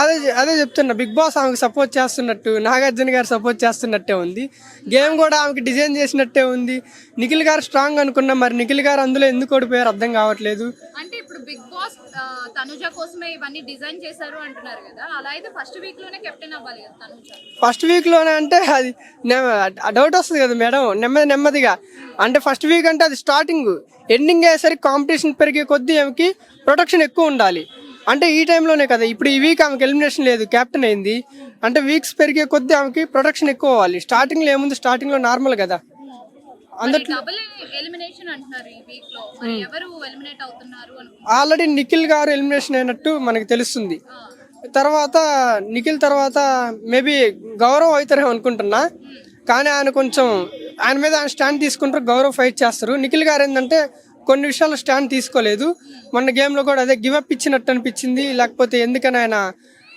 అదే అదే చెప్తున్నా. బిగ్ బాస్ ఆమెకు సపోర్ట్ చేస్తున్నట్టు నాగార్జున గారు సపోర్ట్ చేస్తున్నట్టే ఉంది. గేమ్ కూడా ఆమెకి డిజైన్ చేసినట్టే ఉంది. నిఖిల్ గారు స్ట్రాంగ్ అనుకున్నా మరి నిఖిల్ గారు అందులో ఎందుకు ఓడిపోయారు అర్థం కావట్లేదు. అంటే ఇప్పుడు బిగ్ బాస్ తనుజ కోసమే ఇవన్నీ డిజైన్ చేశారు అంటున్నారు కదా. అలా అయితే ఫస్ట్ వీక్లోనే కెప్టెన్ అవ్వాలి కదా తనుజ. ఫస్ట్ వీక్లోనే అంటే అది డౌట్ వస్తుంది కదా మేడం నెమ్మది నెమ్మదిగా. అంటే ఫస్ట్ వీక్ అంటే అది స్టార్టింగ్ ఎండింగ్ అయ్యేసరికి కాంపిటీషన్ పెరిగే కొద్దీ ఆమెకి ప్రొటెక్షన్ ఎక్కువ ఉండాలి. అంటే ఈ టైంలోనే కదా ఇప్పుడు ఈ వీక్ ఆమెకి ఎలిమినేషన్ లేదు కెప్టెన్ అయింది. అంటే వీక్స్ పెరిగే కొద్దీ ఆమెకి ప్రొటెక్షన్ ఎక్కువ అవ్వాలి. స్టార్టింగ్లో ఏముంది? స్టార్టింగ్లో నార్మల్ కదా. ఆల్రెడీ నిఖిల్ గారు ఎలిమినేషన్ అయినట్టు మనకి తెలుస్తుంది. తర్వాత నిఖిల్ తర్వాత మేబీ గౌరవ్ అవుతారేమో అనుకుంటున్నా. కానీ ఆయన కొంచెం ఆయన మీద ఆయన స్టాండ్ తీసుకుంటారు గౌరవ్ ఫైట్ చేస్తారు. నిఖిల్ గారు ఏంటంటే కొన్ని విషయాల్లో స్టాండ్ తీసుకోలేదు. మొన్న గేమ్లో కూడా అదే గివప్ ఇచ్చినట్టు అనిపించింది. లేకపోతే ఎందుకని ఆయన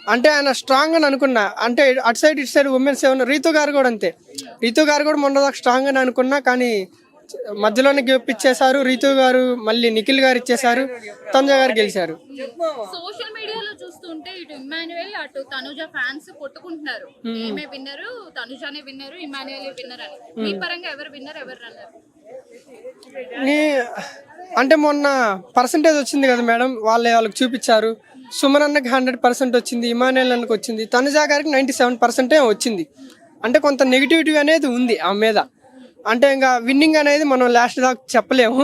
అంటే ఆయన స్ట్రాంగ్ అని అనుకున్నా. అంటే అటు సైడ్ ఇటు సైడ్ ఉమెన్స్ ఏమన్నా రీతు గారు కూడా అంతే. రీతు గారు కూడా మొన్న దాకా స్ట్రాంగ్ అని అనుకున్నా కానీ మధ్యలోనే గివప్ ఇచ్చేశారు. రీతు గారు మళ్ళీ నిఖిల్ గారు ఇచ్చేశారు. తంజ గారు గెలిచారు. సోషల్ మీడియాలో చూస్తుంటే ఇటు ఇమాన్యుయల్ అటు తనుజ ఫ్యాన్స్ కొట్టుకుంటున్నారు. ఏమే విన్నరు? తనుజానే విన్నరు ఇమాన్యుయల్ విన్నర్ అని మీ పరంగా ఎవరు విన్నర్ ఎవరు రన్నర్? నీ అంటే మొన్న పర్సంటేజ్ వచ్చింది కదా మేడం వాళ్ళే వాళ్ళకి చూపించారు. సుమన్ అన్నకి హండ్రెడ్ పర్సెంట్ వచ్చింది ఇమానుయల్ అన్నకి వచ్చింది తనుజా గారికి నైంటీ సెవెన్ పర్సెంటే వచ్చింది. అంటే కొంత నెగిటివిటీ అనేది ఉంది ఆ మీద. అంటే ఇంకా విన్నింగ్ అనేది మనం లాస్ట్ దాకా చెప్పలేము.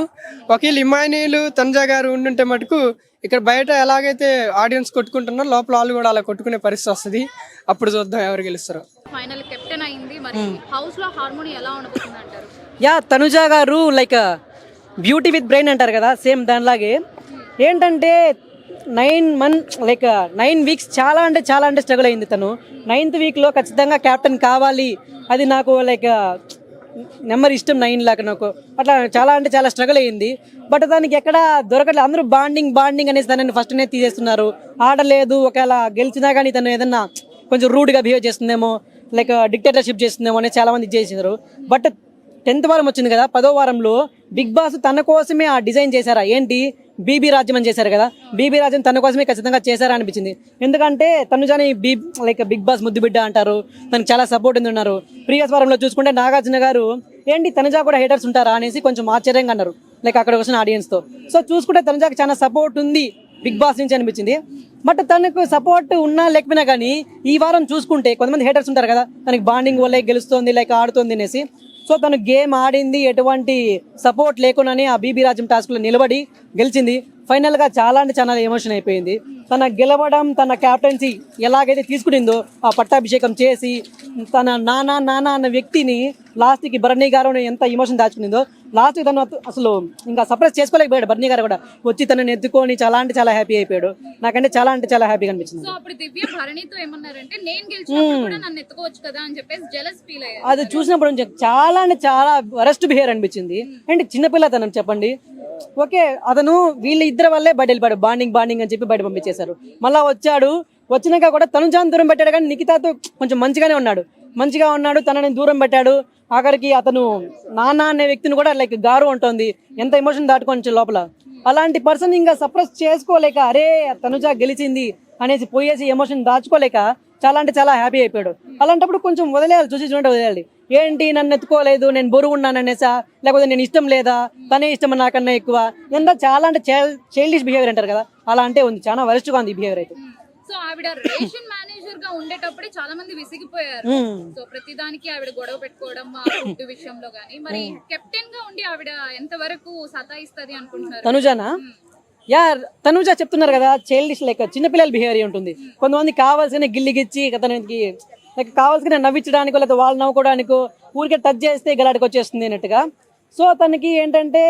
ఒకవేళ ఇమానుయల్ తనుజా గారు ఉండుంటే మటుకు ఇక్కడ బయట ఎలాగైతే ఆడియన్స్ కొట్టుకుంటున్నారో లోపల వాళ్ళు కూడా అలా కొట్టుకునే పరిస్థితి వస్తుంది. అప్పుడు చూద్దాం ఎవరు గెలుస్తారో. ఫైనల్ కెప్టెన్ అయింది. మరి హౌస్లో హార్మోని ఎలా ఉండబోతుంది అంటారు? యా తనుజ గారు లైక్ బ్యూటీ విత్ బ్రెయిన్ అంటారు కదా సేమ్ దానిలాగే. ఏంటంటే nine month like nine weeks చాలా అంటే చాలా అంటే స్ట్రగుల్ అయింది తను. నైన్త్ వీక్లో ఖచ్చితంగా క్యాప్టెన్ కావాలి. అది నాకు లైక్ నెంబర్ ఇష్టం నైన్ లాగా నాకు. అట్లా చాలా అంటే చాలా స్ట్రగుల్ అయ్యింది. బట్ దానికి ఎక్కడ దొరకట్లేదు అందరూ బాండింగ్ బాండింగ్ అనేసి తనని ఫస్ట్నే తీసేస్తున్నారు. ఆడలేదు ఒకవేళ గెలిచినా కానీ తను ఏదన్నా కొంచెం రూడ్గా బిహేవ్ చేస్తుందేమో లైక్ డిక్టేటర్షిప్ uh, చేస్తుందేమో అని చాలామంది చేసినారు. బట్ టెన్త్ వారం వచ్చింది కదా పదో వారంలో బిగ్ బాస్ తన కోసమే ఆ డిజైన్ చేశారా? ఏంటి? బీబీ రాజ్యం అని చేశారు కదా. బీబీ రాజ్యం తన కోసమే ఖచ్చితంగా చేశారా అనిపించింది. ఎందుకంటే తనుజాని బీ లైక్ బిగ్ బాస్ ముద్దు బిడ్డ అంటారు. తనకు చాలా సపోర్ట్ ఉంది ఉన్నారు ప్రీవియస్ వారంలో చూసుకుంటే నాగార్జున గారు ఏంటి తనుజా కూడా హేటర్స్ ఉంటారా? అనేసి కొంచెం ఆశ్చర్యంగా అన్నారు. లైక్ అక్కడ వచ్చిన ఆడియన్స్తో సో చూసుకుంటే తనుజాకి చాలా సపోర్ట్ ఉంది బిగ్ బాస్ నుంచి అనిపించింది. బట్ తనకు సపోర్ట్ ఉన్నా లేకపోయినా కానీ ఈ వారం చూసుకుంటే కొంతమంది హేటర్స్ ఉంటారు కదా. తనకి బాండింగ్ వల్ల గెలుస్తుంది లైక్ ఆడుతుంది అనేసి. సో తను గేమ్ ఆడింది ఎటువంటి సపోర్ట్ లేకుండానే ఆ బీబీ రాజ్యం టాస్క్లో నిలబడి గెలిచింది. ఫైనల్గా చాలా అంటే చాలా ఎమోషన్ అయిపోయింది. తన గెలవడం తన క్యాప్టెన్సీ ఎలాగైతే తీసుకునిందో ఆ పట్టాభిషేకం చేసి తన నానా నానా అన్న వ్యక్తిని లాస్ట్కి భరణి గారు ఎంత ఎమోషన్ దాచుకునిందో లాస్ట్కి తను అసలు ఇంకా సర్ప్రైజ్ చేసుకోలేకపోయాడు భరణి గారు కూడా. వచ్చి తనని ఎత్తుకొని చాలా అంటే చాలా హ్యాపీ అయిపోయాడు. నాకంటే చాలా అంటే చాలా హ్యాపీగా అనిపించింది అయ్యారు అది చూసినప్పుడు చాలా అంటే చాలా వరస్ట్ బిహేవియర్ అనిపించింది. అంటే చిన్నపిల్ల తనం చెప్పండి ఓకే అతను వీళ్ళ ఇద్దరు వల్లే బయట వెళ్ళిపోయాడు. బాండింగ్ బాండింగ్ అని చెప్పి బయట పంపించేశారు. మళ్ళా వచ్చాడు. వచ్చినాక కూడా తను చాలా దూరం పెట్టాడు కానీ నిఖితాతో కొంచెం మంచిగానే ఉన్నాడు. మంచిగా ఉన్నాడు తనని దూరం పెట్టాడు. ఆఖరికి అతను నాన్న అనే వ్యక్తిని కూడా లైక్ గారు ఉంటుంది ఎంత ఎమోషన్ దాటుకోవచ్చు లోపల. అలాంటి పర్సన్ ఇంకా సప్రెస్ చేసుకోలేక అరే తనుజ గెలిచింది అనేసి పోయేసి ఎమోషన్ దాచుకోలేక చాలా అంటే చాలా హ్యాపీ అయిపోయాడు. అలాంటప్పుడు కొంచెం వదిలేయాలి చూసి చూడండి వదిలేయాలి. ఏంటి నన్ను ఎత్తుకోలేదు? నేను బరువు ఉన్నాను అనేసా? లేకపోతే నేను ఇష్టం లేదా? తనే ఇష్టం నాకన్నా ఎక్కువ. ఎంత చాలా అంటే చైల్డిష్ బిహేవియర్ అంటారు కదా? అలా అంటే ఉంది. చాలా వరస్ట్గా ఉంది బిహేవియర్ అయితే. సో ఆవిడ రేషన్ మేనేజర్గా ఉండేటప్పుడే చాలా మంది విసిగిపోయారు. సో ప్రతి దానికి ఆవిడ గొడవ పెట్టుకోవడం ఫుడ్ విషయంలో గానీ. మరి కెప్టెన్గా ఉండి ఆవిడ ఎంత వరకు సతాయిస్తది అనుకుంటున్నారు? తనుజానా? యా తనుజ చెప్తున్నారు కదా చైల్డిష్ లైక్ చిన్నపిల్లల బిహేవియర్ ఉంటుంది. కొంతమంది కావాల్సిన గిల్లిగిచ్చి అతనికి లైక్ కావాల్సిన నవ్వించడానికి లేదా వాళ్ళు నవ్వుకోవడానికి ఊరికే టచ్ చేస్తే గలాటికి వచ్చేస్తుంది అన్నట్టుగా. సో తనకి ఏంటంటే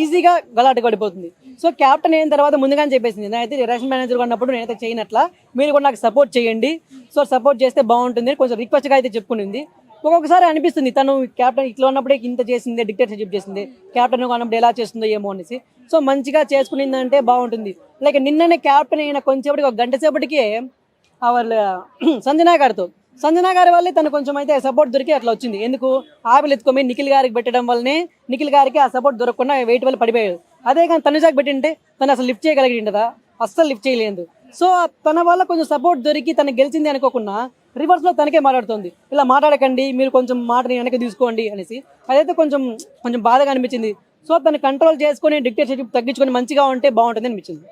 ఈజీగా గలాటకు పడిపోతుంది. సో క్యాప్టెన్ అయిన తర్వాత ముందుగానే చెప్పేసింది నేనైతే రేషన్ మేనేజర్ ఉన్నప్పుడు నేనైతే చేయనట్లా మీరు కూడా నాకు సపోర్ట్ చేయండి. సో సపోర్ట్ చేస్తే బాగుంటుంది. కొంచెం రిక్వెస్ట్గా అయితే చెప్పుకునింది. ఒక్కొక్కసారి అనిపిస్తుంది తను క్యాప్టెన్ ఇట్లా ఉన్నప్పుడే ఇంత చేసింది డిక్టేటర్షిప్ చేసింది క్యాప్టెన్ ఉన్నప్పుడు ఎలా చేస్తుందో ఏమో అనేసి. సో మంచిగా చేసుకునిందంటే బాగుంటుంది. లైక్ నిన్ననే క్యాప్టెన్ అయిన కొంచెంసేపటికి ఒక గంట సేపటికే వాళ్ళ సంజనా గారితో. సంజనా గారి వల్లే తను కొంచెం అయితే సపోర్ట్ దొరికి అట్లా వచ్చింది. ఎందుకు? ఆపిల్ ఎత్తుకొని నిఖిల్ గారికి పెట్టడం వల్లనే నిఖిల్ గారికి ఆ సపోర్ట్ దొరకకుండా వెయిట్ వల్ల పడిపోయాడు. అదే కానీ తనుజాకి పెట్టింటే తను అసలు లిఫ్ట్ చేయగలిగిండదా? అస్సలు లిఫ్ట్ చేయలేదు. సో తన వల్ల కొంచెం సపోర్ట్ దొరికి తను గెలిచింది అనుకోకుండా రివర్స్లో తనకే మాట్లాడుతుంది. ఇలా మాట్లాడకండి మీరు కొంచెం మాటని వెనక తీసుకోండి అనేసి. అదైతే కొంచెం కొంచెం బాధగా అనిపించింది. సో తను కంట్రోల్ చేసుకొని డిక్టేటర్షిప్ తగ్గించుకొని మంచిగా ఉంటే బాగుంటుంది అనిపించింది.